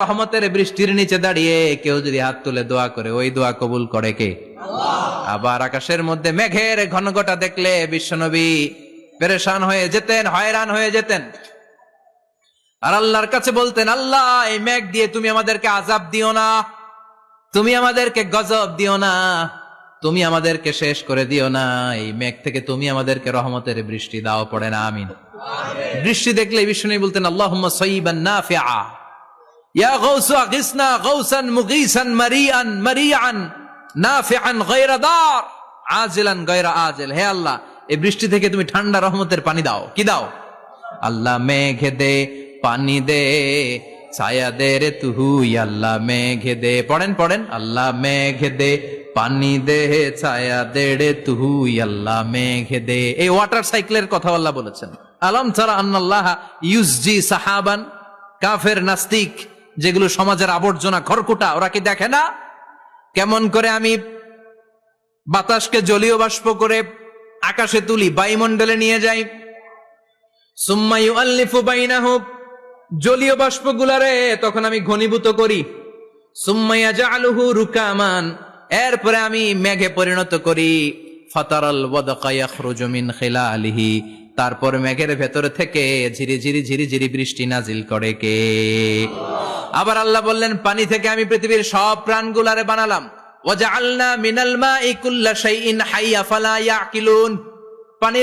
রহমতের বৃষ্টির নিচে দাঁড়িয়ে কেউ যদি হাত তুলে দোয়া করে ওই দোয়া কবুল করে কে? আবার আকাশের মধ্যে মেঘের ঘনঘটা দেখলে বিশ্বনবী পেরেশান হয়ে যেতেন হয়রান হয়ে যেতেন। আর আল্লাহর কাছে বলতেন আল্লাহ এই মেঘ দিয়ে তুমি আমাদেরকে আজাব দিও না তুমি আমাদেরকে গজব দিও না তুমি আমাদেরকে শেষ করে দিও না এই মেঘ থেকে তুমি আমাদেরকে রহমতের বৃষ্টি দাও পড়ে না আমিন। বৃষ্টি দেখলে বিষ্ণু বলতেন আল্লাহ সঈবান নাফিআ। ইয়া গৌসু আগিসনা গৌসান মুগিসান মারিয়ান মারিয়ান নাফিআন গায়রা দার আজিলান গায়রা আজিল হে আল্লাহ, এই বৃষ্টি থেকে তুমি ঠান্ডা রহমতের পানি দাও। কি দাও? আল্লাহ মেঘে দে, পানি দে, ছায়া দে রে তুহুই আল্লাহ মেঘে দে। পড়েন পড়েন। আল্লাহ মেঘে দে, পানি দে, ছায়া দে রে তুহুই আল্লাহ মেঘে দে। এই ওয়াটার সাইকেলের কথা আল্লাহ বলেছেন। আলম ছাড়া আন্নাল্লাহ ইউসজি সাহাবান, কাফের নাস্তিক যেগুলো সমাজের আবর্জনা, খড়কুটা, ওরা কি দেখে না? কেমন করে আমি বাতাসকে জলীয় বাষ্প করে আকাশে তুলি, বায়ুমণ্ডলে নিয়ে যাই। সুম্মায়ু আল্লিফু বাইনাহু, জলীয় বাষ্পগুলারে তখন আমি ঘনীভূত করি। সুম্মাইয়া জাআলুহু রুকামান, এরপরে আমি মেঘে পরিণত করি। ফাতারাল ওয়াদকা ইয়াখরুজু মিন খিলালিহি, তারপর মেঘের ভেতর থেকে ঝিরি ঝিরি ঝিরি ঝিরি বৃষ্টি নাজিল করে কে? আবার আল্লাহ বললেন, পানি থেকে আমি পৃথিবীর সব প্রাণগুলারে বানালাম। ওয়াজআলনা মিনাল মা ইকুল্লা শাইইন হাইয়া ফালা ইয়াকিলুন। পানির